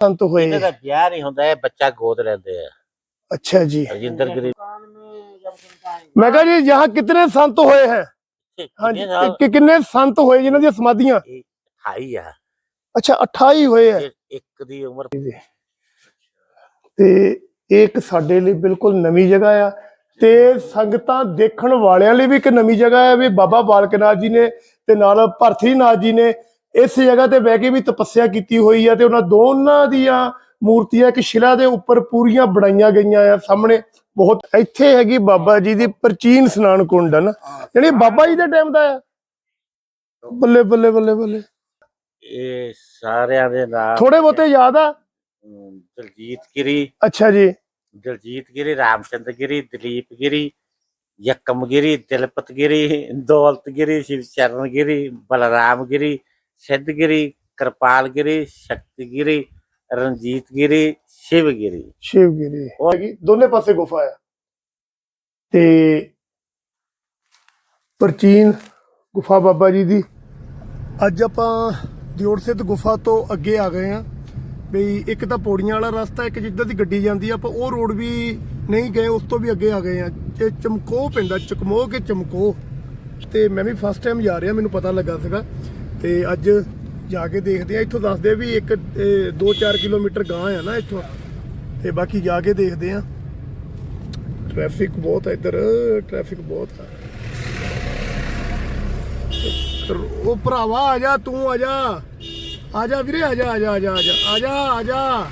ਸੰਤ ਹੋਏ ਇਹਨਾਂ ਦਾ ਵਿਆਹ ਨਹੀਂ ਹੁੰਦਾ ਇਹ ਬੱਚਾ ਗੋਦ ਲੈਂਦੇ ਆ अच्छा जी ਰਜਿੰਦਰ ਗਿਰੀ मैं कहा जी यहाँ कितने संत हुए हैं हाँ जी ਕਿੰਨੇ कि कितने संत हुए जिन्हों दी समाधियां ਹਾਈ ਆ अच्छा 28 ਹੋਏ ਹੈ ਤੇ ਇੱਕ ਦੀ ਉਮਰ ਤੇ ਇਹ ਇੱਕ ਸਾਡੇ ਲਈ ਬਿਲਕੁਲ ਨਵੀਂ ਜਗ੍ਹਾ ਆ ਤੇ ਸੰਗਤਾਂ ਦੇਖਣ ਵਾਲਿਆਂ ਲਈ ਵੀ ਇੱਕ ਨਵੀਂ ਜਗ੍ਹਾ ਹੈ ਵੀ ਬਾਬਾ ਬਾਲਕ ਨਾਥ ਜੀ ਨੇ ਤੇ ਨਾਲ ਭਰਥੀ ਨਾਥ ਜੀ ਨੇ ਇਸ ਜਗ੍ਹਾ ਤੇ ਬਹਿ ਕੇ ਵੀ ਤਪੱਸਿਆ ਕੀਤੀ ਹੋਈ ਆ ਤੇ ਉਹਨਾਂ ਦੋਨਾਂ ਦੀਆਂ ਮੂਰਤੀਆਂ ਇੱਕ ਸ਼ਿਲਾ ਦੇ ਉੱਪਰ ਪੂਰੀਆਂ ਬਣਾਈਆਂ ਗਈਆਂ ਆ ਸਾਹਮਣੇ। ਬਹੁਤ ਇੱਥੇ ਹੈਗੀ ਬਾਬਾ ਜੀ ਦੀ ਪ੍ਰਾਚੀਨ ਇਸ਼ਨਾਨ ਕੁੰਡ ਹਨ ਜਿਹੜੀ ਬਾਬਾ ਜੀ ਦੇ ਟਾਈਮ ਦਾ ਆ। ਬੱਲੇ ਬੱਲੇ ਬੱਲੇ ਬੱਲੇ। ਇਹ ਸਾਰਿਆਂ ਦੇ ਨਾਮ ਥੋੜੇ ਬਹੁਤੇ ਯਾਦ ਆ? ਦਲਜੀਤ ਗਿਰੀ। ਅੱਛਾ ਜੀ। ਦਲਜੀਤ ਗਿਰੀ ਰਾਮਚੰਦਰ ਗਿਰੀ ਦਲੀਪ ਗਿਰੀ ਯਕਮ ਗਿਰੀ ਦਿਲਪਤ ਗਿਰੀ ਦੌਲਤ ਗਿਰੀ ਸ਼ਿਵ ਚਰਨ ਗਿਰੀ ਬਲਰਾਮ ਗਿਰੀ ਸਿੱਧ ਗਿਰੀ ਕਿਰਪਾਲ ਗਿਰੀ ਸ਼ਕਤੀ ਗਿਰੀ ਰਣਜੀਤ ਗਿਰੀ ਸ਼ਿਵ ਗਿਰੀ ਸ਼ਿਵਗਿਰੀ ਉਹ- ਹੈਗੀ ਦੋਨੇ ਪਾਸੇ ਗੁਫਾ ਆ ਤੇ ਪ੍ਰਾਚੀਨ ਗੁਫਾ ਬਾਬਾ ਜੀ ਦੀ ਅੱਜ ਆਪਾਂ ਦਿਓੜ ਸਿੱਧ ਗੁਫਾ ਤੋਂ ਅੱਗੇ ਆ ਗਏ ਆ ਬਈ ਇੱਕ ਤਾਂ ਪੌੜੀਆਂ ਵਾਲਾ ਰਸਤਾ ਇੱਕ ਜਿੱਦਾਂ ਦੀ ਗੱਡੀ ਜਾਂਦੀ ਆ ਆਪਾਂ ਉਹ ਰੋਡ ਵੀ ਨਹੀਂ ਗਏ ਉਸ ਤੋਂ ਵੀ ਅੱਗੇ ਆ ਗਏ ਆ ਇਹ ਚਮਕੋ ਪਿੰਡਾ ਚਕਮੋ ਕੇ ਚਮਕੋ ਤੇ ਮੈਂ ਵੀ ਫਸਟ ਟਾਈਮ ਜਾ ਰਿਹਾ ਮੈਨੂੰ ਪਤਾ ਲੱਗਾ ਸੀਗਾ ਤੇ ਅੱਜ ਜਾ ਕੇ ਦੇਖਦੇ ਆ, ਇੱਥੋਂ ਦੱਸਦੇ ਵੀ ਇੱਕ 2-4 ਕਿਲੋਮੀਟਰ ਗਾਂ ਆ ਨਾ ਇੱਥੋਂ। ਤੇ ਬਾਕੀ ਜਾ ਕੇ ਦੇਖਦੇ ਆ। ਟ੍ਰੈਫਿਕ ਬਹੁਤ ਹੈ ਇੱਧਰ ਟ੍ਰੈਫਿਕ ਬਹੁਤ ਹੈ ਉਹ ਭਰਾਵਾ, ਆ ਜਾ, ਤੂੰ ਆ ਜਾ। ਆ ਜਾ ਵੀਰੇ, ਆ ਜਾ ਆ ਜਾ ਆ ਜਾ ਆ ਜਾ ਆ ਜਾ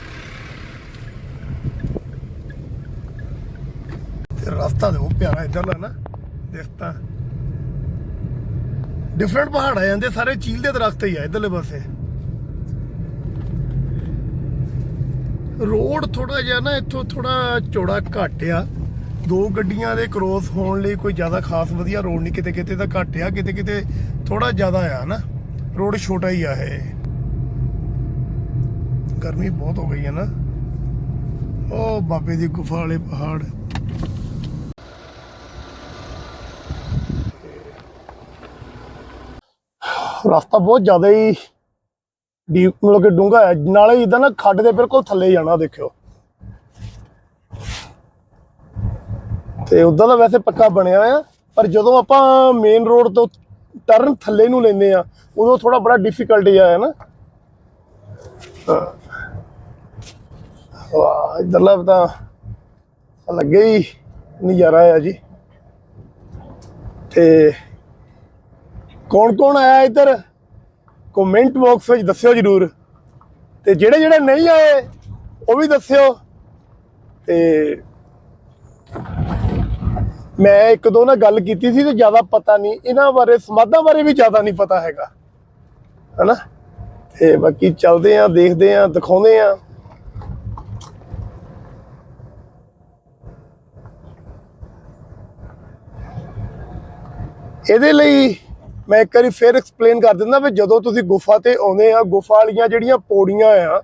ਰਸਤਾ ਦੇ ਉਹ ਪਿਆਰਾ ਇੱਧਰਲਾ ਨਾ, ਦੇਖਤਾ। ਡਿਫਰੈਂਟ ਪਹਾੜ ਆ ਜਾਂਦੇ, ਸਾਰੇ ਚੀਲ ਦੇ ਦਰਖਤ ਹੀ ਆ, ਇੱਧਰਲੇ ਪਾਸੇ। ਰੋਡ ਥੋੜਾ ਜਿਹਾ ਨਾ, ਇੱਥੋਂ ਥੋੜਾ ਚੌੜਾ ਘੱਟ ਆ। ਦੋ ਗੱਡੀਆਂ ਦੇ ਕ੍ਰੋਸ ਹੋਣ ਲਈ ਕੋਈ ਜ਼ਿਆਦਾ ਖਾਸ ਵਧੀਆ ਰੋਡ ਨਹੀਂ ਕਿਤੇ ਕਿਤੇ ਤਾਂ ਘੱਟ ਆ ਕਿਤੇ ਕਿਤੇ ਥੋੜਾ ਜ਼ਿਆਦਾ ਆ ਨਾ। ਰੋਡ ਛੋਟਾ ਹੀ ਆ ਇਹ। ਗਰਮੀ ਬਹੁਤ ਹੋ ਗਈ ਹੈ ਨਾ। ਉਹ ਬਾਬੇ ਦੀ ਗੁਫਾ ਵਾਲੇ ਪਹਾੜ। ਰਸਤਾ ਬਹੁਤ ਜ਼ਿਆਦਾ ਹੀ ਡੀਪ ਮਤਲਬ ਕਿ ਡੂੰਘਾ ਹੈ। ਨਾਲੇ ਇਦਾਂ ਨਾ ਖੱਡ ਦੇ ਬਿਲਕੁਲ ਥੱਲੇ ਜਾਣਾ, ਦੇਖਿਓ। ਤੇ ਉਦਾਂ ਦਾ ਵੈਸੇ ਪੱਕਾ ਬਣਿਆ ਹੋਇਆ ਪਰ ਜਦੋਂ ਆਪਾਂ ਮੇਨ ਰੋਡ ਤੋਂ ਟਰਨ ਥੱਲੇ ਨੂੰ ਲੈਂਦੇ ਆ, ਉਦੋਂ ਥੋੜਾ ਬੜਾ ਡਿਫਿਕਲਟ ਜਿਹਾ ਹੈ ਨਾ? ਹਾਂ। ਵਾਹ, ਇਧਰਲਾ ਤਾਂ ਲੱਗੇ ਹੀ ਨਜ਼ਾਰਾ ਆ ਜੀ। ਤੇ ਕੌਣ ਕੌਣ ਆਇਆ ਇੱਧਰ? ਕਮੈਂਟ ਬਾਕਸ ਵਿੱਚ ਦੱਸਿਓ ਜਰੂਰ। ਤੇ ਜਿਹੜੇ ਜਿਹੜੇ ਨਹੀਂ ਆਏ, ਉਹ ਵੀ ਦੱਸਿਓ। ਤੇ ਮੈਂ ਇੱਕ ਦੋ ਨਾਲ ਗੱਲ ਕੀਤੀ ਸੀ ਤੇ ਜ਼ਿਆਦਾ ਪਤਾ ਨਹੀਂ, ਇਹਨਾਂ ਬਾਰੇ, ਸਮਾਧਾਂ ਬਾਰੇ ਵੀ ਜ਼ਿਆਦਾ ਨਹੀਂ ਪਤਾ ਹੈਗਾ। ਹਨਾ? ਤੇ ਬਾਕੀ ਚੱਲਦੇ ਆਂ, ਦੇਖਦੇ ਆਂ, ਦਿਖਾਉਂਦੇ ਆਂ। ਇਹਦੇ ਲਈ ਮੈਂ ਇੱਕ ਵਾਰੀ ਫੇਰ ਐਕਸਪਲੇਨ ਕਰ ਦਿੰਦਾ ਵੀ ਜਦੋਂ ਤੁਸੀਂ ਗੁਫਾ ਤੇ ਆਉਂਦੇ ਆ, ਗੁਫਾ ਵਾਲੀਆਂ ਜਿਹੜੀਆਂ ਪੌੜੀਆਂ ਆ,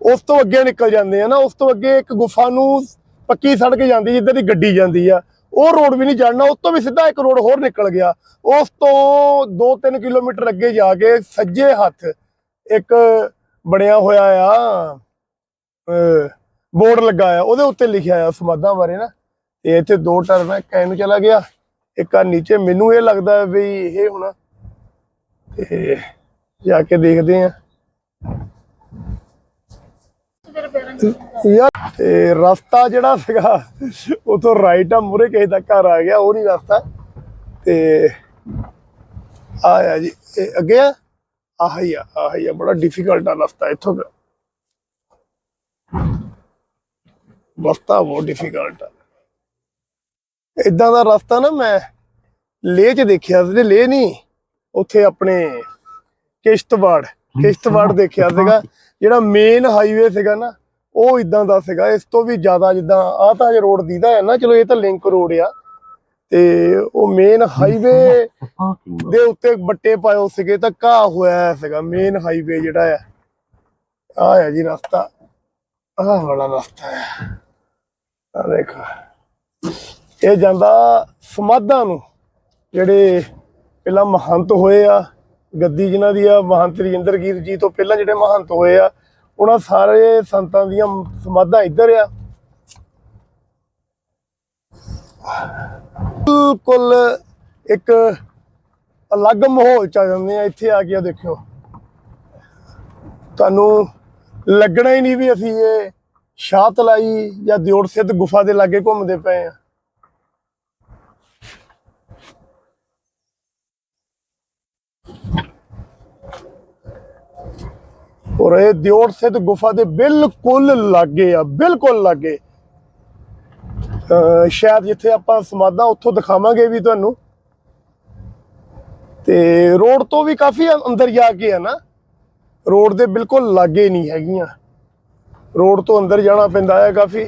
ਉਸ ਤੋਂ ਅੱਗੇ ਨਿਕਲ ਜਾਂਦੇ ਆ ਨਾ, ਉਸ ਤੋਂ ਅੱਗੇ ਇੱਕ ਗੁਫਾ ਨੂੰ ਪੱਕੀ ਸੜਕ ਜਾਂਦੀ ਜਿੱਧਰ ਦੀ ਗੱਡੀ ਜਾਂਦੀ ਆ। ਉਹ ਰੋਡ ਵੀ ਨਹੀਂ ਚੜਨਾ ਉਸ ਤੋਂ ਵੀ ਸਿੱਧਾ ਇੱਕ ਰੋਡ ਹੋਰ ਨਿਕਲ ਗਿਆ। ਉਸ ਤੋਂ 2-3 ਕਿਲੋਮੀਟਰ ਅੱਗੇ ਜਾ ਕੇ ਸੱਜੇ ਹੱਥ ਇੱਕ ਬਣਿਆ ਹੋਇਆ ਆ ਬੋਰਡ ਲੱਗਾ ਆ, ਉਹਦੇ ਉੱਤੇ ਲਿਖਿਆ ਆ ਸਮਾਧਾਂ ਬਾਰੇ ਨਾ। ਤੇ ਇੱਥੇ ਦੋ ਟਰਨ ਇੱਕ ਐਨੂੰ ਚਲਾ ਗਿਆ, ਇੱਕ ਆ ਨੀਚੇ। ਮੈਨੂੰ ਇਹ ਲੱਗਦਾ ਵੀ ਇਹ ਹੁਣ ਤੇ ਜਾ ਕੇ ਦੇਖਦੇ ਆ ਯਾਰ, ਤੇ ਰਸਤਾ ਜਿਹੜਾ ਸੀਗਾ, ਉਥੋਂ ਰਾਈਟ ਆ, ਮੂਰੇ ਕਿਸੇ ਦਾ ਘਰ ਆ ਗਿਆ, ਉਹ ਨਹੀਂ ਰਸਤਾ। ਤੇ ਆਇਆ ਜੀ ਅੱਗੇ ਆ, ਆਹੀ ਆ, ਆਹ ਆ, ਬੜਾ ਡਿਫਿਕਲਟ ਆ ਰਸਤਾ ਇੱਥੋਂ ਦਾ। ਰਸਤਾ ਬਹੁਤ ਡਿਫਿਕਲਟ ਆ। ਇਦਾਂ ਦਾ ਰਸਤਾ ਨਾ ਮੈਂ ਲੇਹ 'ਚ ਦੇਖਿਆ ਸੀ, ਤੇ ਲੇਹ ਨਹੀਂ। ਉੱਥੇ ਆਪਣੇ ਕਿਸ਼ਤਵਾੜ ਕਿਸ਼ਤਵਾੜ ਦੇਖਿਆ ਸੀਗਾ। ਜਿਹੜਾ ਮੇਨ ਹਾਈਵੇ ਸੀਗਾ ਨਾ ਉਹ ਇਦਾਂ ਦਾ ਸੀਗਾ। ਇਸ ਤੋਂ ਵੀ ਜ਼ਿਆਦਾ ਜਿੱਦਾਂ ਆਹ ਤਾਂ ਹਜੇ ਰੋਡ ਦੀਦਾ ਹੈ ਨਾ ਚਲੋ ਇਹ ਤਾਂ ਲਿੰਕ ਰੋਡ ਆ। ਤੇ ਉਹ ਮੇਨ ਹਾਈਵੇ ਦੇ ਉੱਤੇ ਬੱਟੇ ਪਾਇਓ ਸੀਗੇ ਤਾਂ ਘਾਹ ਹੋਇਆ ਸੀਗਾ। ਮੇਨ ਹਾਈਵੇ ਜਿਹੜਾ ਆ ਆਹ ਹੈ ਜੀ ਰਸਤਾ। ਆਹ ਵਾਲਾ ਰਸਤਾ ਹੈ ਆ ਦੇਖੋ। ਇਹ ਜਾਂਦਾ ਸਮਾਧਾਂ ਨੂੰ ਜਿਹੜੇ ਪਹਿਲਾਂ ਮਹੰਤ ਹੋਏ ਆ, ਗੱਦੀ ਜਿਨ੍ਹਾਂ ਦੀ ਆ, ਮਹੰਤ ਰਜਿੰਦਰਗੀਰ ਜੀ ਤੋਂ ਪਹਿਲਾਂ ਜਿਹੜੇ ਮਹੰਤ ਹੋਏ ਆ, ਉਹਨਾਂ ਸਾਰੇ ਸੰਤਾਂ ਦੀਆਂ ਸਮਾਧਾਂ ਇੱਧਰ ਆ। ਬਿਲਕੁਲ ਇੱਕ ਅਲੱਗ ਮਾਹੌਲ ਚ ਆ ਜਾਂਦੇ ਆ, ਇੱਥੇ ਆ ਕੇ ਆ ਦੇਖਿਓ। ਤੁਹਾਨੂੰ ਲੱਗਣਾ ਹੀ ਨਹੀਂ ਵੀ ਅਸੀਂ ਇਹ ਸ਼ਾਹਤਲਾਈ ਜਾਂ ਦਿਓੜ ਸਿੱਧ ਗੁਫਾ ਦੇ ਲਾਗੇ ਘੁੰਮਦੇ ਪਏ ਆ। ਔਰ ਇਹ ਦਿਓੜ ਸਿੱਧ ਗੁਫਾ ਦੇ ਬਿਲਕੁਲ ਲਾਗੇ ਆ, ਬਿਲਕੁਲ ਲਾਗੇ। ਸ਼ਾਇਦ ਜਿੱਥੇ ਆਪਾਂ ਸਮਾਧਾਂ ਉੱਥੋਂ ਦਿਖਾਵਾਂਗੇ ਵੀ ਤੁਹਾਨੂੰ। ਤੇ ਰੋਡ ਤੋਂ ਵੀ ਕਾਫੀ ਅੰਦਰ ਜਾ ਕੇ ਆ ਨਾ। ਰੋਡ ਦੇ ਬਿਲਕੁਲ ਲਾਗੇ ਨਹੀਂ ਹੈਗੀਆਂ। ਰੋਡ ਤੋਂ ਅੰਦਰ ਜਾਣਾ ਪੈਂਦਾ ਹੈ ਕਾਫੀ।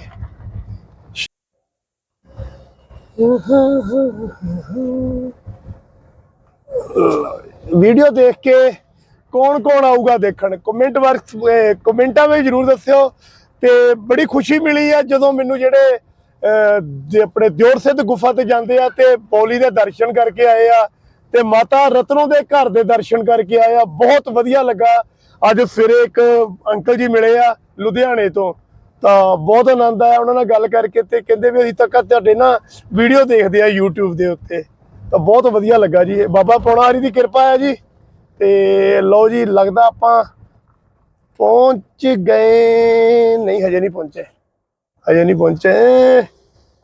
ਵੀਡੀਓ ਦੇਖ ਕੇ ਕੌਣ ਕੌਣ ਆਊਗਾ ਦੇਖਣ। ਕਮੈਂਟ ਵਰਕਸ ਕਮੈਂਟਾਂ ਵਿੱਚ ਜਰੂਰ ਦੱਸਿਓ ਤੇ ਬੜੀ ਖੁਸ਼ੀ ਮਿਲੀ ਆ ਜਦੋਂ ਮੈਨੂੰ ਜਿਹੜੇ ਆਪਣੇ ਦਿਓਰ ਸਿੱਧ ਗੁਫਾ ਤੇ ਜਾਂਦੇ ਆ ਤੇ ਪੌਲੀ ਦੇ ਦਰਸ਼ਨ ਕਰਕੇ ਆਏ ਆ ਤੇ ਮਾਤਾ ਰਤਨੋ ਦੇ ਘਰ ਦੇ ਦਰਸ਼ਨ ਕਰਕੇ ਆਏ ਆ। ਬਹੁਤ ਵਧੀਆ ਲੱਗਾ। ਅੱਜ ਸਵੇਰੇ ਇੱਕ ਅੰਕਲ ਜੀ ਮਿਲੇ ਆ ਲੁਧਿਆਣੇ ਤੋਂ। ਤਾਂ ਬਹੁਤ ਆਨੰਦ ਆਇਆ ਉਹਨਾਂ ਨਾਲ ਗੱਲ ਕਰਕੇ ਤੇ ਕਹਿੰਦੇ ਵੀ ਅਸੀਂ ਤੱਕ ਤੁਹਾਡੇ ਨਾ ਵੀਡੀਓ ਦੇਖਦੇ ਆ YouTube ਦੇ ਉੱਤੇ। ਤਾਂ ਬਹੁਤ ਵਧੀਆ ਲੱਗਾ ਜੀ। ਬਾਬਾ ਪੌਣਾ ਹਰੀ ਦੀ ਕਿਰਪਾ ਹੈ ਜੀ। ਤੇ ਲਓ ਜੀ, ਲੱਗਦਾ ਆਪਾਂ ਪਹੁੰਚ ਗਏ। ਨਹੀਂ, ਹਜੇ ਨਹੀਂ ਪਹੁੰਚੇ। ਹਜੇ ਨਹੀਂ ਪਹੁੰਚੇ।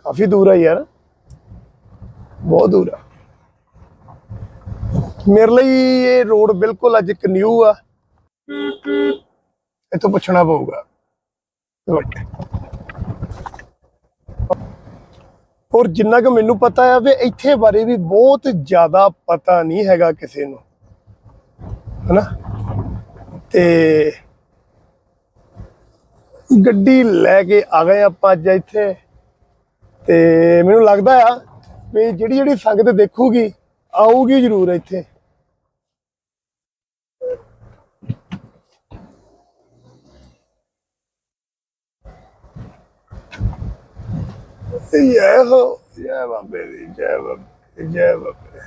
ਕਾਫੀ ਦੂਰ ਆ ਯਾਰ। ਬਹੁਤ ਦੂਰ ਆ। ਮੇਰੇ ਲਈ ਇਹ ਰੋਡ ਬਿਲਕੁਲ ਅੱਜ ਇੱਕ ਨਿਊ ਆ। ਇੱਥੋਂ ਪੁੱਛਣਾ ਪਊਗਾ। ਔਰ ਜਿੰਨਾ ਕਿ ਮੈਨੂੰ ਪਤਾ ਆ ਵੀ ਇੱਥੇ ਬਾਰੇ ਵੀ ਬਹੁਤ ਜ਼ਿਆਦਾ ਪਤਾ ਨਹੀਂ ਹੈਗਾ ਕਿਸੇ ਨੂੰ। ਹਨਾ? ਤੇ ਗੱਡੀ ਲੈ ਕੇ ਆ ਗਏ ਆਪਾਂ ਅੱਜ ਇੱਥੇ। ਤੇ ਮੈਨੂੰ ਲੱਗਦਾ ਆ ਵੀ ਜਿਹੜੀ ਜਿਹੜੀ ਸੰਗਤ ਦੇਖੂਗੀ, ਆਊਗੀ ਜ਼ਰੂਰ ਇੱਥੇ। ਜੈ ਹੋ ਜੈ ਬਾਬੇ ਦੀ, ਜੈ ਬਾਬੇ ਜੈ ਬਾਬੇ।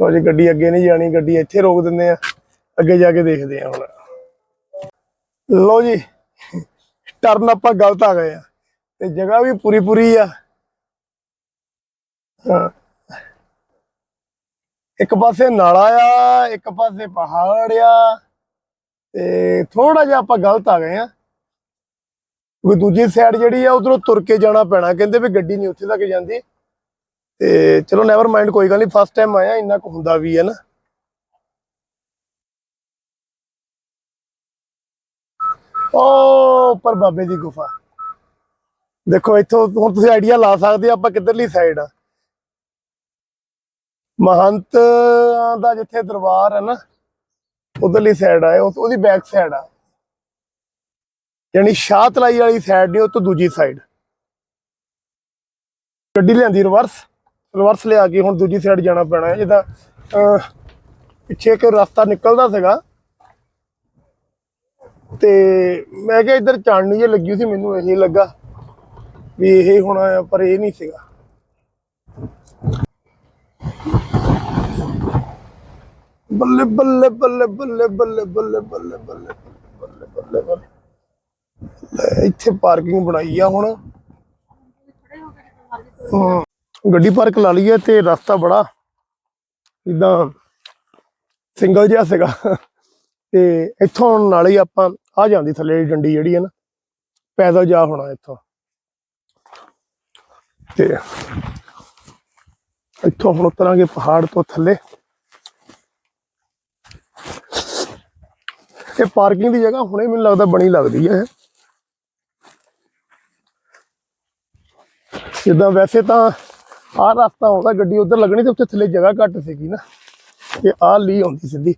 ਲੋ ਜੀ, ਗੱਡੀ ਅੱਗੇ ਨਹੀਂ ਜਾਣੀ, ਗੱਡੀ ਇੱਥੇ ਰੋਕ ਦਿੰਦੇ ਆ। ਅੱਗੇ ਜਾ ਕੇ ਦੇਖਦੇ ਆ ਹੁਣ। ਲੋ ਜੀ ਟਰਨ ਆਪਾਂ ਗਲਤ ਆ ਗਏ ਆ। ਤੇ ਜਗ੍ਹਾ ਵੀ ਪੂਰੀ ਪੂਰੀ ਆ। ਹਾਂ। ਇੱਕ ਪਾਸੇ ਨਾਲਾ ਆ, ਇੱਕ ਪਾਸੇ ਪਹਾੜ ਆ। ਤੇ ਥੋੜਾ ਜਿਹਾ ਆਪਾਂ ਗਲਤ ਆ ਗਏ ਆ। ਕੋਈ ਦੂਜੀ ਸਾਈਡ ਜਿਹੜੀ ਆ, ਉਧਰੋਂ ਤੁਰ ਕੇ ਜਾਣਾ ਪੈਣਾ। ਕਹਿੰਦੇ ਵੀ ਗੱਡੀ ਨਹੀਂ ਉੱਥੇ ਤੱਕ ਜਾਂਦੀ। ਤੇ ਚਲੋ ਨੈਵਰ ਮਾਈਂਡ ਕੋਈ ਗੱਲ ਨਹੀਂ ਫਸਟ ਟਾਈਮ ਆਇਆ, ਇੰਨਾ ਕੁ ਹੁੰਦਾ ਵੀ ਹੈ ਨਾ। ਉਹ ਪਰ ਬਾਬੇ ਦੀ ਗੁਫਾ। ਦੇਖੋ, ਇੱਥੋਂ ਹੁਣ ਤੁਸੀਂ ਆਈਡੀਆ ਲਾ ਸਕਦੇ ਆ ਆਪਾਂ ਕਿੱਧਰਲੀ ਸਾਈਡ ਆ। ਮਹੰਤ ਦਾ ਜਿੱਥੇ ਦਰਬਾਰ ਹੈ ਨਾ, ਉਧਰਲੀ ਸਾਈਡ ਆ ਉਹ- ਉਹਦੀ ਬੈਕ ਸਾਈਡ ਆ। ਯਾਨੀ ਸ਼ਾਹਤਲਾਈ ਵਾਲੀ ਸਾਈਡ ਨਹੀਂ ਉਹ ਤੋਂ ਦੂਜੀ ਸਾਈਡ ਗੱਡੀ ਲਿਆਂਦੀ ਰਿਵਰਸ। ਰਿਵਰਸ ਲਿਆ ਕੇ ਹੁਣ ਦੂਜੀ ਸਾਈਡ ਜਾਣਾ ਪੈਣਾ ਹੈ ਜਿੱਦਾਂ ਪਿੱਛੇ ਇੱਕ ਰਸਤਾ ਨਿਕਲਦਾ ਸੀਗਾ ਤੇ ਮੈਂ ਕਿਹਾ ਇੱਧਰ ਚਾਣਨੀ ਜੇ ਲੱਗੀ ਸੀ ਮੈਨੂੰ ਇਹ ਲੱਗਾ ਵੀ ਇਹ ਹੋਣਾ ਆ ਪਰ ਇਹ ਨਹੀਂ ਸੀਗਾ ਬੱਲੇ ਬੱਲੇ ਬੱਲੇ ਬੱਲੇ ਬੱਲੇ ਬੱਲੇ ਬੱਲੇ ਬੱਲੇ ਬੱਲੇ ਬੱਲੇ ਬੱਲੇ ਇੱਥੇ ਪਾਰਕਿੰਗ ਬਣਾਈ ਆ ਹੁਣ ਹਾਂ, ਗੱਡੀ ਪਾਰਕ ਲਾ ਲਈਏ ਤੇ ਰਸਤਾ ਬੜਾ ਇਦਾਂ ਸਿੰਗਲ ਜਿਹਾ ਸੀਗਾ। ਤੇ ਇੱਥੋਂ ਨਾਲ ਹੀ ਆਪਾਂ ਆ ਜਾਂਦੀ ਥੱਲੇ ਡੰਡੀ ਜਿਹੜੀ ਹੈ ਨਾ, ਪੈਦਲ ਜਾ ਹੋਣਾ ਇੱਥੋਂ। ਤੇ ਇੱਥੋਂ ਹੁਣ ਉਤਰਾਂਗੇ ਪਹਾੜ ਤੋਂ ਥੱਲੇ। ਇਹ ਪਾਰਕਿੰਗ ਦੀ ਜਗ੍ਹਾ ਹੁਣੇ ਮੈਨੂੰ ਲੱਗਦਾ ਬਣੀ ਲੱਗਦੀ ਹੈ। ਜਿੱਦਾਂ ਵੈਸੇ ਤਾਂ ਆਹ ਰਸਤਾ ਆਉਂਦਾ, ਗੱਡੀ ਉਧਰ ਲੱਗਣੀ ਤੇ ਉੱਥੇ ਥੱਲੇ ਜਗ੍ਹਾ ਘੱਟ ਸੀਗੀ ਨਾ। ਤੇ ਆਹ ਲੀ ਆਉਂਦੀ ਸਿੱਧੀ।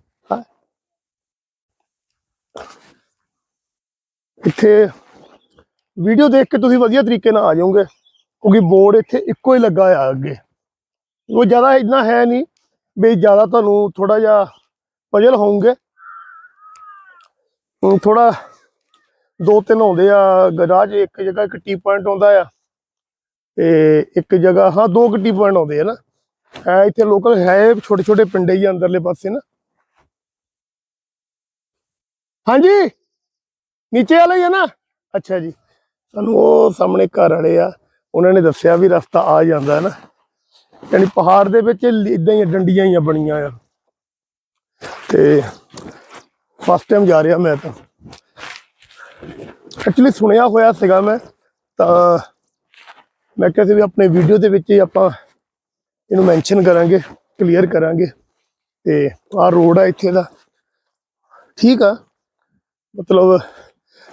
ਇੱਥੇ ਵੀਡੀਓ ਦੇਖ ਕੇ ਤੁਸੀਂ ਵਧੀਆ ਤਰੀਕੇ ਨਾਲ ਆ ਜਾਓਗੇ, ਕਿਉਂਕਿ ਬੋਰਡ ਇੱਥੇ ਇੱਕੋ ਹੀ ਲੱਗਾ ਆ ਅੱਗੇ। ਉਹ ਜ਼ਿਆਦਾ ਇੰਨਾ ਹੈ ਨਹੀਂ ਵੀ ਜ਼ਿਆਦਾ ਤੁਹਾਨੂੰ ਥੋੜਾ ਜਿਹਾ ਪਜਲ ਹੋਵੋਗੇ ਥੋੜਾ ਦੋ ਤਿੰਨ ਆਉਂਦੇ ਆ ਗਰਾਜ ਇੱਕ ਜਗ੍ਹਾ, ਇੱਕ ਟੀ ਪੁਆਇੰਟ ਆਉਂਦਾ ਆ। ਤੇ ਇੱਕ ਜਗ੍ਹਾ, ਹਾਂ, ਦੋ ਗੱਡੀ ਪੁਆਇੰਟ ਆਉਂਦੇ ਆ ਨਾ। ਹੈ ਇੱਥੇ ਲੋਕਲ ਹੈ, ਛੋਟੇ ਛੋਟੇ ਪਿੰਡ ਹੀ ਅੰਦਰਲੇ ਪਾਸੇ ਨਾ। ਹਾਂਜੀ? ਨੀਚੇ ਵਾਲਾ ਹੀ ਹੈ ਨਾ? ਅੱਛਾ ਜੀ। ਸਾਨੂੰ ਉਹ ਸਾਹਮਣੇ ਘਰ ਵਾਲੇ ਆ। ਉਹਨਾਂ ਨੇ ਦੱਸਿਆ ਵੀ ਰਸਤਾ ਆ ਜਾਂਦਾ ਹੈ ਨਾ। ਯਾਨੀ ਪਹਾੜ ਦੇ ਵਿੱਚ ਇਦਾਂ ਹੀ ਡੰਡੀਆਂ ਹੀ ਬਣੀਆਂ ਆ। ਤੇ ਫਸਟ ਟਾਈਮ ਜਾ ਰਿਹਾ ਮੈਂ ਤਾਂ। ਐਕਚੁਅਲੀ ਸੁਣਿਆ ਹੋਇਆ ਸੀਗਾ ਮੈਂ, ਤਾਂ ਮੈਂ ਕਿਹਾ ਸੀ ਵੀ ਆਪਣੇ ਵੀਡੀਓ ਦੇ ਵਿੱਚ ਆਪਾਂ ਇਹਨੂੰ ਮੈਂਸ਼ਨ ਕਰਾਂਗੇ ਕਲੀਅਰ ਕਰਾਂਗੇ। ਤੇ ਆਹ ਰੋਡ ਆ ਇੱਥੇ ਦਾ। ਠੀਕ ਆ? ਮਤਲਬ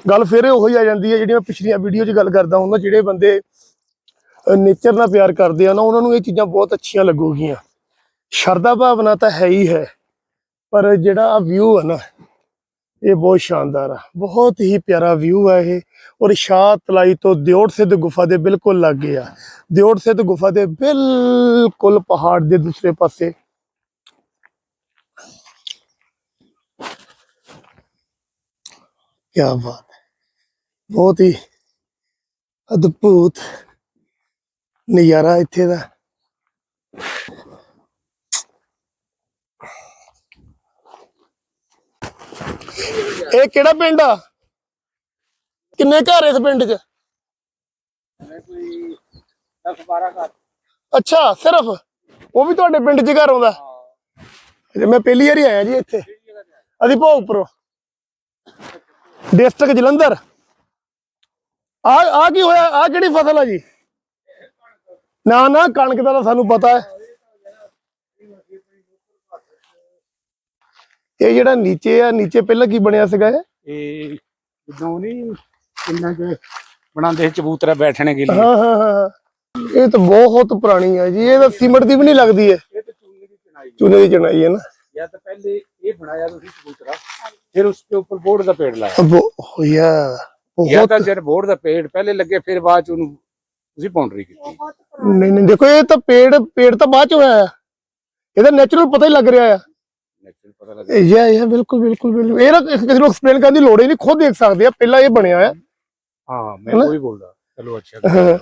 ਗੱਲ ਫਿਰ ਉਹੀ ਆ ਜਾਂਦੀ ਹੈ ਜਿਹੜੀ ਮੈਂ ਪਿਛਲੀਆਂ ਵੀਡੀਓ 'ਚ ਗੱਲ ਕਰਦਾ ਹੁੰਦਾ, ਜਿਹੜੇ ਬੰਦੇ ਨੇਚਰ ਨਾਲ ਪਿਆਰ ਕਰਦੇ ਆ ਨਾ, ਉਹਨਾਂ ਨੂੰ ਇਹ ਚੀਜ਼ਾਂ ਬਹੁਤ ਅੱਛੀਆਂ ਲੱਗੂਗੀਆਂ। ਸ਼ਰਧਾ ਭਾਵਨਾ ਤਾਂ ਹੈ ਹੀ ਹੈ, ਪਰ ਜਿਹੜਾ ਵਿਊ ਆ ਨਾ ਇਹ ਬਹੁਤ ਸ਼ਾਨਦਾਰ ਆ ਬਹੁਤ ਹੀ ਪਿਆਰਾ ਵਿਊ ਹੈ ਇਹ ਔਰ ਸ਼ਾਹ ਤਲਾਈ ਤੋਂ ਦਿਓੜ ਸਿੱਧ ਗੁਫਾ ਦੇ ਬਿਲਕੁਲ ਲਾਗੇ ਆ ਦਿਓੜ ਸਿੱਧ ਗੁਫਾ ਦੇ ਬਿਲਕੁਲ ਪਹਾੜ ਦੇ ਦੂਸਰੇ ਪਾਸੇ ਕੀ ਬਾਤ ਹੈ ਬਹੁਤ ਹੀ ਅਦਭੁਤ ਨਜ਼ਾਰਾ ਇੱਥੇ ਦਾ ਇਹ ਕਿਹੜਾ ਪਿੰਡ ਆ? ਕਿੰਨੇ ਘਰ ਇਸ ਪਿੰਡ 'ਚ? 10 12 ਘਰ। ਅੱਛਾ ਸਿਰਫ? ਉਹ ਵੀ ਤੁਹਾਡੇ ਪਿੰਡ 'ਚ ਘਰ ਆਉਂਦਾ? ਅੱਛਾ, ਮੈਂ ਪਹਿਲੀ ਵਾਰੀ ਆਇਆ ਜੀ ਇੱਥੇ। ਅਸੀਂ ਭੋਗਪੁਰੋਂ ਡਿਸਟ੍ਰਿਕਟ ਜਲੰਧਰ। ਆ ਆ ਕੀ ਹੋਇਆ? ਆ ਕਿਹੜੀ ਫਸਲ ਆ ਜੀ? ਨਾ ਨਾ ਕਣਕ ਦਾ ਤਾਂ ਸਾਨੂੰ ਪਤਾ ਹੈ। ਇਹ ਜਿਹੜਾ ਨੀਚੇ ਆ ਨੀਚੇ ਪਹਿਲਾਂ ਕੀ ਬਣਿਆ ਸੀਗਾ ਇਹ? ਇਹ ਜਦੋਂ ਨਹੀਂ ਇੰਨਾ ਕਿ ਬਣਾਉਂਦੇ ਚਬੂਤਰਾ ਬੈਠਣੇ ਕੇ ਲਈ ਹਾਂ ਹਾਂ ਹਾਂ ਹਾਂ। ਇਹ ਤਾਂ ਬਹੁਤ ਪੁਰਾਣੀ ਹੈ ਜੀ ਇਹ ਤਾਂ ਸੀਮਟ ਦੀ ਵੀ ਨਹੀਂ ਲੱਗਦੀ ਹੈ ਇਹ ਤਾਂ ਚੂਨੇ ਦੀ ਚੂਨੇ ਚਣਾਈ ਹੈ ਨਾ। ਜਾਂ ਤਾਂ ਪਹਿਲੇ ਇਹ ਬਣਾਇਆ ਤੁਸੀਂ ਚਬੂਤਰਾ ਫਿਰ ਉਸ ਦੇ ਉੱਪਰ ਬੋਰਡ ਦਾ ਪੇੜ ਲਾਇਆ। ਉਹ ਹੋਇਆ ਜਾਂ ਤਾਂ ਜਦ ਬੋਰਡ ਦਾ ਪੇੜ ਪਹਿਲੇ ਲੱਗੇ ਫਿਰ ਬਾਅਦ ਚ ਉਹਨੂੰ ਤੁਸੀਂ ਬਾਉਂਡਰੀ ਕੀਤੀ। ਨਹੀਂ ਨਹੀਂ ਦੇਖੋ ਇਹ ਤਾਂ ਪੇੜ ਪੇੜ ਤਾਂ ਬਾਅਦ ਚ ਹੋਇਆ ਹੈ ਇਹਦਾ ਨੈਚੁਰਲ ਪਤਾ ਹੀ ਲੱਗ ਰਿਹਾ ਨੈਚੁਰਲ ਪਤਾ ਲੱਗਾ ਇਹ ਇਹ ਬਿਲਕੁਲ ਬਿਲਕੁਲ ਬਿਲਕੁਲ। ਇਹ ਨਾ ਕਿਸੇ ਨੂੰ ਐਕਸਪਲੇਨ ਕਰਨ ਦੀ ਲੋੜ ਹੀ ਨਹੀਂ ਖੁਦ ਦੇਖ ਸਕਦੇ ਆ ਪਹਿਲਾਂ ਇਹ ਬਣਿਆ ਹੈ। ਹਾਂ ਮੈਂ? ਕੋਈ ਬੋਲਦਾ। ਚਲੋ ਅੱਛਾ ਹਾਂ।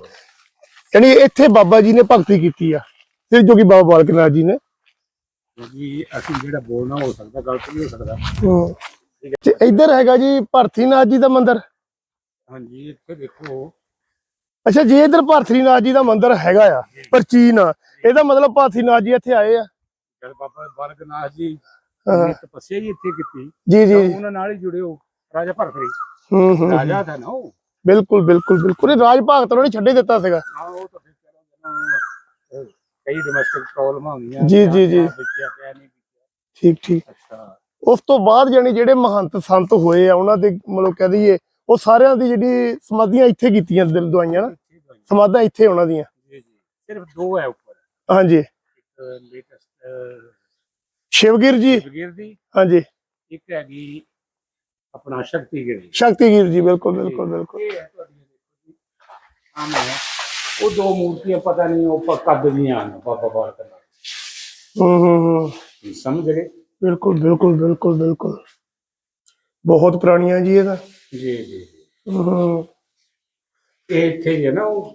ਯਾਨੀ ਇੱਥੇ ਬਾਬਾ ਜੀ ਨੇ ਭਗਤੀ ਕੀਤੀ ਆ ਫਿਰ ਜੋ ਕਿ ਬਾਬਾ ਬਾਲਕ ਨਾਥ ਜੀ ਨੇ। ਜੀ ਅਸੀਂ ਜਿਹੜਾ ਬੋਲਣਾ ਹੋ ਸਕਦਾ ਗਲਤ ਨਹੀਂ ਹੋ ਸਕਦਾ। ਹਮ। ਤੇ ਇੱਧਰ ਹੈਗਾ ਜੀ ਭਰਤੀਨਾਥ ਜੀ ਦਾ ਮੰਦਿਰ। ਹਾਂਜੀ ਇੱਥੇ ਦੇਖੋ। ਅੱਛਾ ਜੀ ਇੱਧਰ ਭਰਤੀਨਾਥ ਜੀ ਦਾ ਮੰਦਿਰ ਹੈਗਾ ਆ ਪ੍ਰਾਚੀਨ ਆ ਇਹਦਾ ਮਤਲਬ ਭਰਤੀਨਾਥ ਜੀ ਇੱਥੇ ਆਏ ਆ। ਜਦ ਬਾਬਾ ਬਾਲਕ ਨਾਥ ਜੀ ਤਪੱਸਿਆ ਜੀ ਇੱਥੇ ਕੀਤੀ। ਜੀ ਜੀ। ਉਹਨਾਂ ਨਾਲ ਹੀ ਜੁੜੇ ਹੋ ਰਾਜਾ ਭਰਤਰੀ ਹੂੰ ਹੂੰ ਰਾਜਾ था ਨਾ ਉਹ। ਬਿਲਕੁਲ ਬਿਲਕੁਲ ਬਿਲਕੁਲ। ਇਹ ਰਾਜ ਭਾਗਤ ਉਹਨਾਂ ਨੇ ਛੱਡੇ ਦਿੱਤਾ ਸੀਗਾ। ਹਾਂ ਉਹ ਤਾਂ ਫਿਰ ਚਲੋ ਜਦੋਂ ਅਹ, ਕਈ ਡੋਮੈਸਟਿਕ ਪ੍ਰੋਬਲਮ ਹੁੰਦੀਆਂ ਜੀ, ਜੀ, ਜੀ। ਠੀਕ ਠੀਕ। ਅੱਛਾ। ਉਸ ਤੋਂ ਬਾਅਦ ਜਾਨੀ ਜਿਹੜੇ ਮਹੰਤ ਸੰਤ ਹੋਏ ਆ ਉਹਨਾਂ ਦੇ ਮਤਲਬ ਕਹਿ ਦਈਏ ਉਹ ਸਾਰਿਆਂ ਦੀ ਜਿਹੜੀ ਸਮਾਧੀਆਂ ਇੱਥੇ ਕੀਤੀਆਂ ਦਿਲ ਦਵਾਈਆਂ ਨਾ। ਸਮਾਧਾਂ ਇੱਥੇ ਉਹਨਾਂ ਦੀਆਂ। ਜੀ ਜੀ। ਸਿਰਫ ਦੋ ਹੈ ਉੱਪਰ। ਹਾਂਜੀ। ਲੇਟੈਸਟ ਸ਼ਿਵਗਿਰ ਜੀ? ਬਗੀਰ ਦੀ ਹਾਂਜੀ। ਇੱਕ ਹੈਗੀ ਆਪਣਾ ਸ਼ਕਤੀ ਗਿਰੀ ਸ਼ਕਤੀਗਿਰ ਜੀ ਬਿਲਕੁਲ ਬਿਲਕੁਲ ਬਿਲਕੁਲ। ਇਹ ਹੈ ਤੁਹਾਡੀ ਦੇਖੋ ਜੀ ਆਮ ਹੈ ਉਹ ਦੋ ਮੂਰਤੀਆਂ ਪਤਾ ਨਹੀਂ ਉਹ ਪ- ਕਦ ਦੀਆਂ ਹਨ ਬਾਬਾ ਬਾਲਕ ਨਾਥ ਹੂੰ ਹੂੰ ਹੂੰ। ਜੀ, ਸਮਝ ਗਏ? ਬਿਲਕੁਲ ਬਿਲਕੁਲ ਬਿਲਕੁਲ ਬਿਲਕੁਲ। ਬਹੁਤ ਪੁਰਾਣੀਆਂ ਜੀ ਇਹਦਾ ਜੀ ਜੀ ਜੀ। ਹੂੰ। ਇਹ ਇੱਥੇ ਹੀ ਹੈ ਨਾ ਉਹ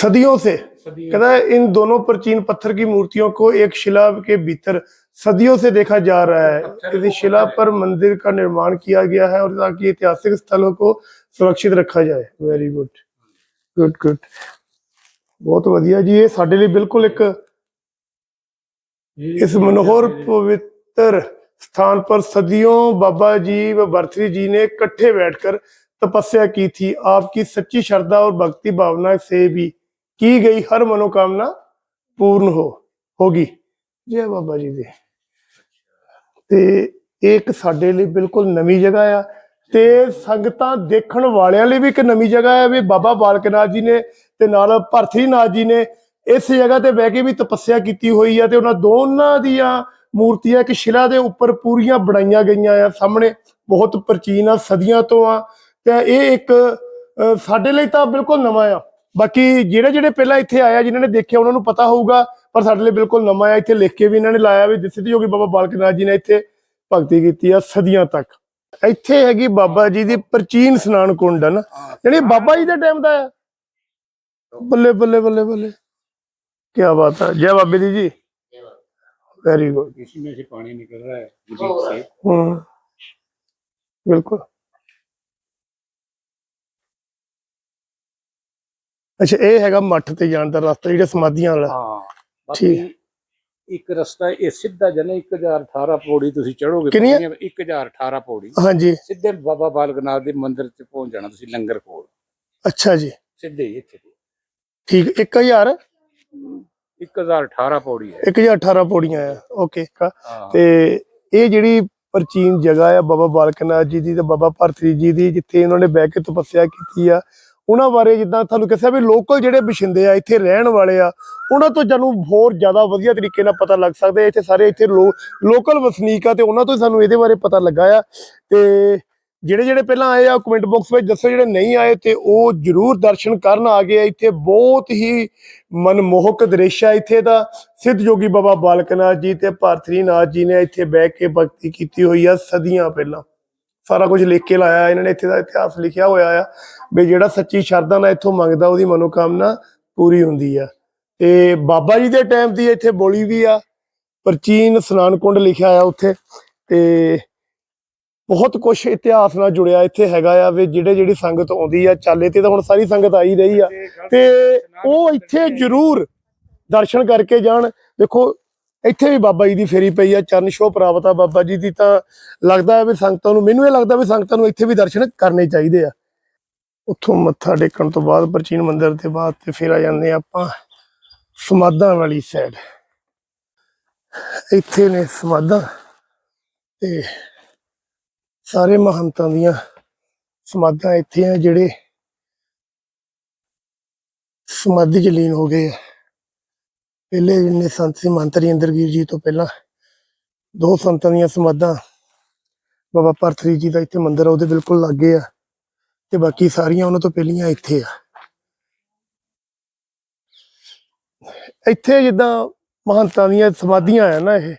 सदियों से ਸਦੀ कहता है इन दोनों प्राचीन पत्थर की मूर्तियों को एक शिला के भीतर सदियों से देखा जा रहा है इस शिला पर मंदिर का निर्माण किया गया है और ताकि ऐतिहासिक स्थलों को सुरक्षित रखा जाए वेरी गुड गुड गुड ਬਹੁਤ ਵਧੀਆ ਜੀ ਇਹ ਸਾਡੇ ਲਈ ਬਿਲਕੁਲ ਇੱਕ इस मनोहर पवित्र स्थान पर सदियों बाबा जी व भरतरी जी ने इकट्ठे बैठकर तपस्या की थी आपकी सच्ची श्रद्धा और भक्ति भावना से भी की गई हर मनोकामना पूर्ण हो होगी ਜੈ ਬਾਬਾ ਜੀ ਦੇ ਤੇ ਇਹ ਇੱਕ ਸਾਡੇ ਲਈ ਬਿਲਕੁਲ ਨਵੀਂ ਜਗ੍ਹਾ ਆ ਤੇ ਸੰਗਤਾਂ ਦੇਖਣ ਵਾਲਿਆਂ ਲਈ ਵੀ ਇੱਕ ਨਵੀਂ ਜਗ੍ਹਾ ਹੈ ਵੀ ਬਾਬਾ ਬਾਲਕ ਨਾਥ ਜੀ ਨੇ ਤੇ ਨਾਲ ਭਰਤਰੀ ਨਾਥ ਜੀ ਨੇ ਇਸ ਜਗ੍ਹਾ ਤੇ ਬਹਿ ਕੇ ਵੀ ਤਪੱਸਿਆ ਕੀਤੀ ਹੋਈ ਆ ਤੇ ਉਹਨਾਂ ਦੋਨਾਂ ਦੀਆਂ ਮੂਰਤੀਆਂ ਇੱਕ ਸ਼ਿਲਾ ਦੇ ਉੱਪਰ ਪੂਰੀਆਂ ਬਣਾਈਆਂ ਗਈਆਂ ਆ ਸਾਹਮਣੇ ਬਹੁਤ ਪ੍ਰਾਚੀਨ ਆ ਸਦੀਆਂ ਤੋਂ ਆ ਤੇ ਇਹ ਇੱਕ ਅ, ਸਾਡੇ ਲਈ ਤਾਂ ਬਿਲਕੁਲ ਨਵਾਂ ਆ ਬਾਕੀ ਜਿਹੜੇ ਜਿਹੜੇ ਪਹਿਲਾਂ ਇੱਥੇ ਆਇਆ ਜਿਨ੍ਹਾਂ ਨੇ ਦੇਖਿਆ ਉਹਨਾਂ ਨੂੰ ਪਤਾ ਹੋਊਗਾ ਪਰ ਸਾਡੇ ਲਈ ਬਿਲਕੁਲ ਨਵਾਂ ਆ ਇੱਥੇ ਲਿਖ ਕੇ ਵੀ ਇਹਨਾਂ ਨੇ ਲਾਇਆ ਵੀ ਜਿਸ ਦੀ ਹੋਗੀ ਬਾਬਾ ਬਾਲਕ ਨਾਥ ਜੀ ਨੇ ਇੱਥੇ ਭਗਤੀ ਕੀਤੀ ਆ ਸਦੀਆਂ ਤੱਕ ਇੱਥੇ ਹੈਗੀ ਬਾਬਾ ਜੀ ਦੀ ਪ੍ਰਾਚੀਨ ਸਨਾਨ ਕੁੰਡ ਹਨ ਜਿਹੜੀ ਬਾਬਾ ਜੀ ਦੇ ਟਾਈਮ ਦਾ ਆ ਬੱਲੇ ਬੱਲੇ ਬੱਲੇ ਬੱਲੇ ਕੀ ਬਾਤ ਹੈ ਜੈ ਬਾਬੇ ਦੀ ਜੀ ਵੈਰੀ ਗੁੱਡ इसमें से पानी निकल रहा है नदी से ਅੱਛਾ ਇਹ ਹੈਗਾ ਮੱਠ ਤੇ ਜਾਣ ਦਾ ਰਸਤਾ ਜਿਹੜਾ ਸਮਾਧੀਆਂ ਵਾਲਾ। ਹਾਂ ਠੀਕ। ਇੱਕ ਰਸਤਾ ਇਹ ਸਿੱਧਾ ਜਨੇ 1018 ਪੌੜੀ ਤੁਸੀਂ ਚੜੋਗੇ ਕਿੰਨੀਆਂ? 1018 ਪੌੜੀ। ਹਾਂਜੀ। ਸਿੱਧੇ ਬਾਬਾ ਬਾਲਕਨਾਥ ਦੇ ਮੰਦਿਰ ਤੇ ਪਹੁੰਚ ਜਾਣਾ ਤੁਸੀਂ ਲੰਗਰ ਕੋਲ। ਅੱਛਾ ਜੀ। ਸਿੱਧੇ ਇੱਥੇ। ਠੀਕ 1000 1018 ਪੌੜੀ ਹੈ। 1018 ਪੌੜੀਆਂ ਆ। ਓਕੇ ਤੇ ਇਹ ਜਿਹੜੀ ਪ੍ਰਾਚੀਨ ਜਗ੍ਹਾ ਆ ਬਾਬਾ ਬਾਲਕਨਾਥ ਜੀ ਦੀ ਤੇ ਬਾਬਾ ਭਰਤਰੀ ਜੀ ਦੀ ਜਿੱਥੇ ਉਹਨਾਂ ਨੇ ਬਹਿ ਕੇ ਤਪੱਸਿਆ ਕੀਤੀ ਆ ਉਹਨਾਂ ਬਾਰੇ ਜਿੱਦਾਂ ਤੁਹਾਨੂੰ ਦੱਸਿਆ ਵੀ ਲੋਕਲ ਜਿਹੜੇ ਬਸ਼ਿੰਦੇ ਆ, ਇੱਥੇ ਰਹਿਣ ਵਾਲੇ ਆ, ਉਹਨਾਂ ਤੋਂ ਜਾਨੂੰ ਹੋਰ ਜ਼ਿਆਦਾ ਵਧੀਆ ਤਰੀਕੇ ਨਾਲ ਪਤਾ ਲੱਗ ਸਕਦਾ ਇੱਥੇ ਸਾਰੇ ਇੱਥੇ ਲੋਕਲ ਵਸਨੀਕ ਆ ਤੇ ਉਹਨਾਂ ਤੋਂ ਹੀ ਸਾਨੂੰ ਇਹਦੇ ਬਾਰੇ ਪਤਾ ਲੱਗਾ ਆ। ਤੇ ਜਿਹੜੇ ਜਿਹੜੇ ਪਹਿਲਾਂ ਆਏ ਆ ਕਮੈਂਟ ਬਾਕਸ ਵਿੱਚ ਦੱਸੋ ਜਿਹੜੇ ਨਹੀਂ ਆਏ ਤੇ ਉਹ ਜਰੂਰ ਦਰਸ਼ਨ ਕਰਨ ਆ ਗਏ ਆ। ਇੱਥੇ ਬਹੁਤ ਹੀ ਮਨਮੋਹਕ ਦ੍ਰਿਸ਼ ਆ ਇੱਥੇ ਦਾ। ਸਿੱਧ ਜੋਗੀ ਬਾਬਾ ਬਾਲਕਨਾਥ ਜੀ ਤੇ ਭਾਰਤਰੀ ਨਾਥ ਜੀ ਨੇ ਇੱਥੇ ਬਹਿ ਕੇ ਭਗਤੀ ਕੀਤੀ ਹੋਈ ਆ ਸਦੀਆਂ ਪਹਿਲਾਂ। ਸਾਰਾ ਕੁਝ ਲਿਖ ਕੇ ਲਾਇਆ, ਇਹਨਾਂ ਨੇ ਇੱਥੇ ਦਾ ਇਤਿਹਾਸ ਲਿਖਿਆ ਹੋਇਆ ਆ ਵੀ ਜਿਹੜਾ ਸੱਚੀ ਸ਼ਰਧਾ ਨਾਲ ਇੱਥੋਂ ਮੰਗਦਾ, ਉਹਦੀ ਮਨੋਕਾਮਨਾ ਪੂਰੀ ਹੁੰਦੀ ਆ। ਤੇ ਬਾਬਾ ਜੀ ਦੇ ਟਾਈਮ ਦੀ ਇੱਥੇ ਬੋਲੀ ਵੀ ਆ, ਪ੍ਰਚੀਨ ਸਨਾਨ ਕੁੰਡ ਲਿਖਿਆ ਆ ਉੱਥੇ, ਤੇ ਬਹੁਤ ਕੁਝ ਇਤਿਹਾਸ ਨਾਲ ਜੁੜਿਆ ਇੱਥੇ ਹੈਗਾ ਆ ਵੀ ਜਿਹੜੇ ਜਿਹੜੀ ਸੰਗਤ ਆਉਂਦੀ ਆ, ਚਾਲੇ ਤੇ ਤਾਂ ਹੁਣ ਸਾਰੀ ਸੰਗਤ ਆਈ ਰਹੀ ਆ। ਤੇ ਉਹ ਇੱਥੇ ਜ਼ਰੂਰ ਦਰਸ਼ਨ ਕਰਕੇ ਜਾਣ। ਦੇਖੋ ਇੱਥੇ ਵੀ ਬਾਬਾ ਜੀ ਦੀ ਫੇਰੀ ਪਈ ਆ, ਚਰਨ ਛੋਹ ਪ੍ਰਾਪਤ ਆ ਬਾਬਾ ਜੀ ਦੀ ਤਾਂ ਲੱਗਦਾ ਹੈ ਵੀ ਸੰਗਤਾਂ ਨੂੰ, ਮੈਨੂੰ ਇਹ ਲੱਗਦਾ ਵੀ ਸੰਗਤਾਂ ਨੂੰ ਇੱਥੇ ਵੀ ਦਰਸ਼ਨ ਕਰਨੇ ਚਾਹੀਦੇ ਆ। ਉੱਥੋਂ ਮੱਥਾ ਟੇਕਣ ਤੋਂ ਬਾਅਦ ਪ੍ਰਾਚੀਨ ਮੰਦਿਰ ਦੇ ਬਾਅਦ ਤੇ ਫਿਰ ਆ ਜਾਂਦੇ ਆ ਆਪਾਂ ਸਮਾਧਾਂ ਵਾਲੀ ਸਾਈਡ ਇੱਥੇ ਨੇ ਸਮਾਧਾਂ ਤੇ ਸਾਰੇ ਮਹੰਤਾਂ ਦੀਆਂ ਸਮਾਧਾਂ ਇੱਥੇ ਆ ਜਿਹੜੇ ਸਮਾਧੀ ਚ ਲੀਨ ਹੋ ਗਏ ਆ। ਪਹਿਲੇ ਜਿੰਨੇ ਸੰਤ ਸੀ ਮੰਤਰੀ ਇੰਦਰਗੀਰ ਜੀ ਤੋਂ ਪਹਿਲਾਂ। ਦੋ ਸੰਤਾਂ ਦੀਆਂ ਸਮਾਧਾਂ ਬਾਬਾ ਭਰਤਰੀ ਜੀ ਦਾ ਇੱਥੇ ਮੰਦਿਰ ਆ ਉਹਦੇ ਬਿਲਕੁਲ ਲਾਗੇ ਆ। ਤੇ ਬਾਕੀ ਸਾਰੀਆਂ ਉਹਨਾਂ ਤੋਂ ਪਹਿਲੀਆਂ ਇੱਥੇ ਆ। ਇੱਥੇ ਜਿੱਦਾਂ ਮਹੰਤਾਂ ਦੀਆਂ ਸਮਾਧੀਆਂ ਆ ਨਾ ਇਹ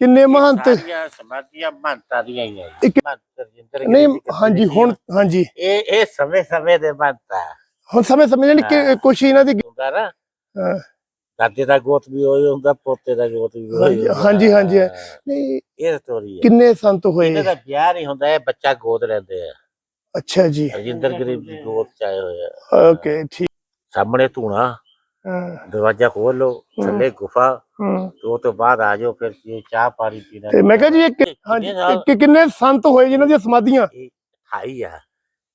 ਕਿੰਨੇ ਮਹੰਤ ਸਮਾਧੀਆਂ ਮੰਤਾਂ ਦੀਆਂ ਹੀ ਆ ਮਹੰਤ ਨਹੀਂ ਹਾਂਜੀ ਹੁਣ ਹਾਂਜੀ। ਇਹ ਇਹ ਸਮੇਂ ਸਮੇਂ ਦੇ ਮੰਤਾ ਹੁਣ ਸਮੇਂ ਸਮੇਂ ਕਿ ਕੁਛ ਇਹਨਾਂ ਦੀ ਹੁੰਦਾ ਨਾ ਹਾਂ, ਦਾਦੇ ਦਾ ਗੋਤ ਵੀ ਹੋਈ ਹੁੰਦਾ ਪੋਤੇ ਦਾ ਗੋਤ ਵੀ ਹੋਈ ਹਾਂਜੀ, ਹੁੰਦਾ। ਹਾਂਜੀ, ਹਾਂਜੀ। ਨਹੀਂ ਇਹ ਸਟੋਰੀ ਹੈ। ਕਿੰਨੇ ਸੰਤ ਹੋਏ? ਇਹਨਾਂ ਦਾ ਵਿਆਹ ਨਹੀਂ ਹੁੰਦਾ ਇਹ ਬੱਚਾ ਗੋਦ ਲੈਂਦੇ ਆ। ਅੱਛਾ ਜੀ। ਰਜਿੰਦਰ ਗਰੀਬ ਦੀ ਗੋਦ ਚ ਆਏ ਹੋਏ ਆ। ਓਕੇ ਠੀਕ। ਸਾਹਮਣੇ ਧੂਣਾ ਹਾਂ, ਦਰਵਾਜ਼ਾ ਖੋਲ ਲਓ ਥੱਲੇ ਗੁਫਾ ਹਮ। ਤੇ ਉਹ ਤੋਂ ਬਾਅਦ ਆ ਜਾਓ ਫਿਰ ਇਹ ਚਾਹ ਪਾਣੀ ਪੀਣਾ। ਤੇ ਮੈਂ ਕਿਹਾ ਜੀ ਇਹ ਕਿ- ਹਾਂਜੀ ਕਿੰਨੇ ਕਿ ਕਿੰਨੇ ਸੰਤ ਹੋਏ ਜਿਨ੍ਹਾਂ ਦੀਆਂ ਸਮਾਧੀਆਂ? ਹਾਈ ਆ।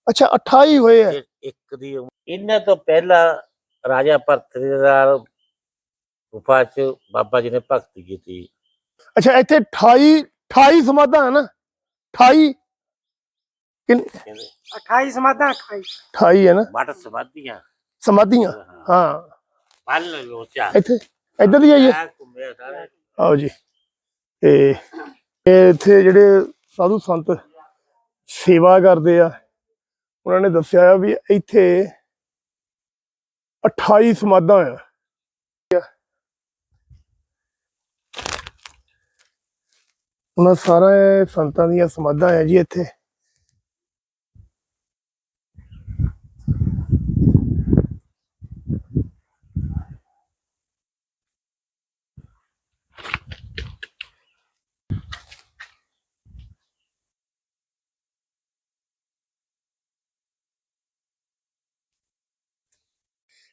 ਅੱਛਾ 28 ਹੋਏ ਆ। ਇਹ ਇੱਕ ਦੀ ਉਮ- ਇਹਨਾਂ ਤੋਂ ਪਹਿਲਾਂ ਰਾਜਾ ਭਰਤਰੀ ਦਾ ਗੁਫਾ ਚ ਬਾਬਾ ਜੀ ਨੇ ਭਗਤੀ ਕੀਤੀ। ਅੱਛਾ ਇੱਥੇ 28 28 ਸਮਾਧਾਂ ਹਨ 28 ਕਿੰਨ ਕਹਿੰਦੇ 28 ਸਮਾਧਾਂ 28 28 ਹੈ ਨਾ? ਮਠ ਸਮਾਧੀਆਂ। ਸਮਾਧੀਆਂ ਹਾਂ। ਹਾਂ। ਪਲ ਲੋ ਚਾ ਇੱਥੇ ਇੱਧਰ ਦੀ ਆਈਏ ਘੁੰਮਿਆ ਸਾਰਾ। ਆਓ ਜੀ। ਤੇ ਇਹ ਇੱਥੇ ਜਿਹੜੇ ਸਾਧੂ ਸੰਤ ਸੇਵਾ ਕਰਦੇ ਆ ਉਹਨਾਂ ਨੇ ਦੱਸਿਆ ਆ ਵੀ ਇੱਥੇ 28 ਸਮਾਧਾਂ ਆ। ਉਹਨਾਂ ਸਾਰੇ ਸੰਤਾਂ ਦੀਆਂ ਸਮਾਧਾਂ ਆ ਜੀ ਇੱਥੇ।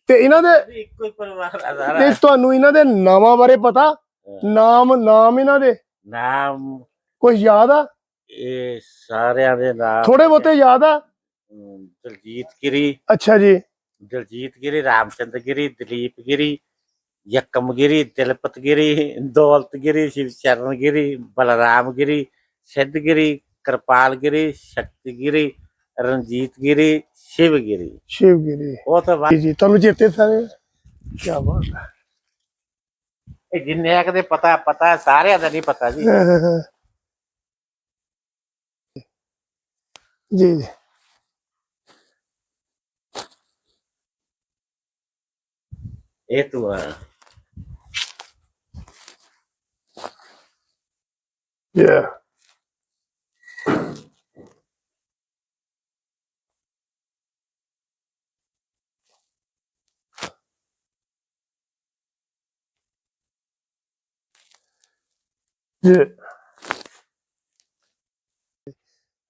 ਤੇ ਇਹਨਾਂ ਦੇ ਇੱਕੋ ਹੀ ਪਰਿਵਾਰ ਆ ਸਾਰਾ। ਤੇ ਤੁਹਾਨੂੰ ਇਹਨਾਂ ਦੇ ਨਾਮਾਂ ਬਾਰੇ ਪਤਾ? ਨਾਮ ਨਾਮ ਇਹਨਾਂ ਦੇ? ਨਾਮ ਕੁਝ ਯਾਦ ਆ? ਇਹ ਸਾਰਿਆਂ ਦੇ ਨਾਮ ਥੋੜੇ ਬਹੁਤੇ ਯਾਦ ਆ? ਦਲਜੀਤ ਗਿਰੀ। ਅੱਛਾ ਜੀ। ਦਲਜੀਤ ਗਿਰੀ ਰਾਮਚੰਦਰ ਗਿਰੀ ਦਲੀਪ ਗਿਰੀ ਯਕਮ ਗਿਰੀ ਦਿਲਪਤ ਗਿਰੀ ਦੌਲਤ ਗਿਰੀ ਸ਼ਿਵ ਚਰਨ ਗਿਰੀ ਬਲਰਾਮ ਗਿਰੀ ਸਿੱਧ ਗਿਰੀ ਕਿਰਪਾਲ ਗਿਰੀ ਸ਼ਕਤੀ ਗਿਰੀ ਰਣਜੀਤ ਗਿਰੀ ਸ਼ਿਵ ਗਿਰੀ। ਸ਼ਿਵਗਿਰੀ ਉਹ ਤਾਂ ਜੀ ਜੀ ਤੁਹਾਨੂੰ ਚੇਤੇ ਸਾਰੇ? ਕੀ ਬਾਤ ਹੈ ਇਹ ਜਿੰਨੇ ਇੱਕ ਦੇ ਪਤਾ ਪਤਾ ਸਾਰਿਆਂ ਦਾ ਨਹੀਂ ਪਤਾ ਜੀ। ਜੀ ਜੀ। ਇਹ ਤੂੰ ਆ। Yeah.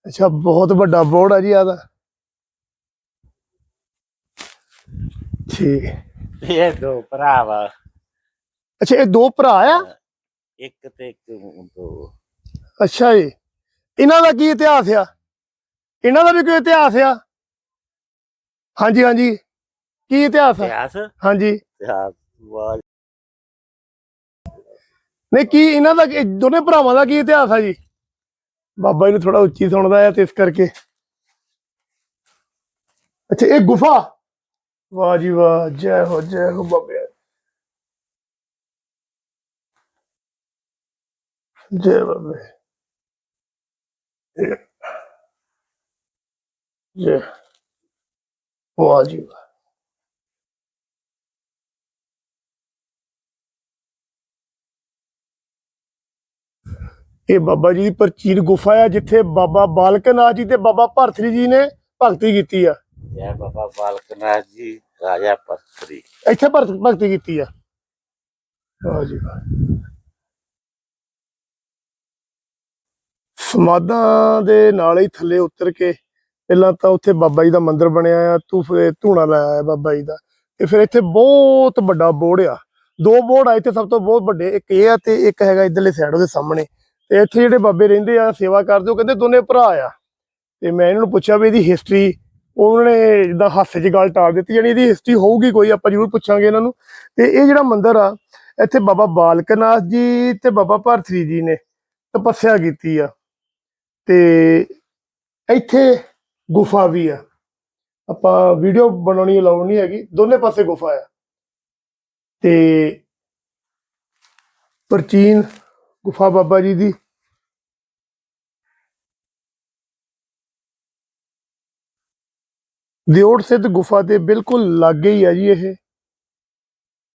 ਅੱਛਾ ਬਹੁਤ ਵੱਡਾ ਬੋਰਡ ਆ ਜੀ ਆਦਾ ਠੀਕ। ਇਹ ਦੋ ਭਰਾ ਵਾ ਅੱਛਾ ਇਹ ਦੋ ਭਰਾ ਆ? ਇੱਕ ਤੇ ਇੱਕ ਦੋ। ਅੱਛਾ ਜੀ। ਇਹਨਾਂ ਦਾ ਕੀ ਇਤਿਹਾਸ ਆ? ਇਹਨਾਂ ਦਾ ਵੀ ਕੋਈ ਇਤਿਹਾਸ ਆ? ਹਾਂਜੀ ਹਾਂਜੀ। ਕੀ ਇਤਿਹਾਸ ਆ? ਇਤਿਹਾਸ? ਹਾਂਜੀ। ਇਤਿਹਾਸ ਵਾਹ ਨਹੀਂ, ਕੀ ਇਹਨਾਂ ਦਾ ਕੀ- ਦੋਨੇ ਭਰਾਵਾਂ ਦਾ ਕੀ ਇਤਿਹਾਸ ਆ ਜੀ? ਬਾਬਾ ਜੀ ਨੂੰ ਥੋੜਾ ਉੱਚੀ ਸੁਣਦਾ ਆ ਤੇ ਇਸ ਕਰਕੇ। ਅੱਛਾ, ਇਹ ਗੁਫਾ? ਵਾਹ ਜੀ ਵਾਹ, ਜੈ ਹੋ ਜੈ ਹੋ ਬਾਬੇ। ਜੈ ਬਾਬੇ। ਜੈ- ਜੈ। ਵਾਹ ਜੀ ਵਾਹ। ਇਹ ਬਾਬਾ ਜੀ ਦੀ ਪ੍ਰਾਚੀਨ ਗੁਫਾ ਆ ਜਿੱਥੇ ਬਾਬਾ ਬਾਲਕ ਨਾਥ ਜੀ ਤੇ ਬਾਬਾ ਭਰਤਰੀ ਜੀ ਨੇ ਭਗਤੀ ਕੀਤੀ ਆ। ਜੈ ਬਾਬਾ ਬਾਲਕਨਾਥ ਜੀ ਰਾਜਾ ਪਤਰੀ ਇੱਥੇ ਭਗਤ ਭਗਤੀ ਕੀਤੀ ਆ। ਵਾਹ ਜੀ। ਵਾਹ ਸਮਾਧਾਂ ਦੇ ਨਾਲ ਹੀ ਥੱਲੇ ਉਤਰ ਕੇ ਪਹਿਲਾਂ ਤਾਂ ਉੱਥੇ ਬਾਬਾ ਜੀ ਦਾ ਮੰਦਿਰ ਬਣਿਆ ਆ ਤੂੰ ਫਿਰ ਧੂਣਾ ਲਾਇਆ ਆ ਬਾਬਾ ਜੀ ਦਾ। ਤੇ ਫਿਰ ਇੱਥੇ ਬਹੁਤ ਵੱਡਾ ਬੋਰਡ ਆ। ਦੋ ਬੋਰਡ ਆ ਇੱਥੇ ਸਭ ਤੋਂ ਬਹੁਤ ਵੱਡੇ ਇੱਕ ਇਹ ਆ ਤੇ ਇੱਕ ਹੈਗਾ ਇਧਰਲੇ ਸਾਈਡ ਉਹਦੇ ਸਾਹਮਣੇ। ਤੇ ਇੱਥੇ ਜਿਹੜੇ ਬਾਬੇ ਰਹਿੰਦੇ ਆ, ਸੇਵਾ ਕਰਦੇ, ਉਹ ਕਹਿੰਦੇ ਦੋਨੇ ਭਰਾ ਆ। ਤੇ ਮੈਂ ਇਹਨਾਂ ਨੂੰ ਪੁੱਛਿਆ ਵੀ ਇਹਦੀ ਹਿਸਟਰੀ ਉਹਨਾਂ ਨੇ ਜਿੱਦਾਂ ਹਾਸੇ 'ਚ ਗੱਲ ਟਾਲ ਦਿੱਤੀ ਜਾਨੀ ਇਹਦੀ ਹਿਸਟਰੀ ਹੋਊਗੀ ਕੋਈ, ਆਪਾਂ ਜ਼ਰੂਰ ਪੁੱਛਾਂਗੇ ਇਹਨਾਂ ਨੂੰ। ਤੇ ਇਹ ਜਿਹੜਾ ਮੰਦਿਰ ਆ, ਇੱਥੇ ਬਾਬਾ ਬਾਲਕਨਾਥ ਜੀ ਤੇ ਬਾਬਾ ਭਰਤਰੀ ਜੀ ਨੇ ਤਪੱਸਿਆ ਕੀਤੀ ਆ। ਤੇ ਇੱਥੇ ਗੁਫਾ ਵੀ ਆ। ਆਪਾਂ ਵੀਡੀਓ ਬਣਾਉਣੀ ਅਲਾਉ ਨਹੀਂ ਹੈਗੀ, ਦੋਨੇ ਪਾਸੇ ਗੁਫਾ ਆ। ਤੇ ਪ੍ਰਾਚੀਨ ਗੁਫਾ ਬਾਬਾ ਜੀ ਦੀ। ਦਿਓੜ ਸਿੱਧ ਗੁਫਾ ਦੇ ਬਿਲਕੁਲ ਲਾਗੇ ਹੀ ਆ ਜੀ ਇਹ।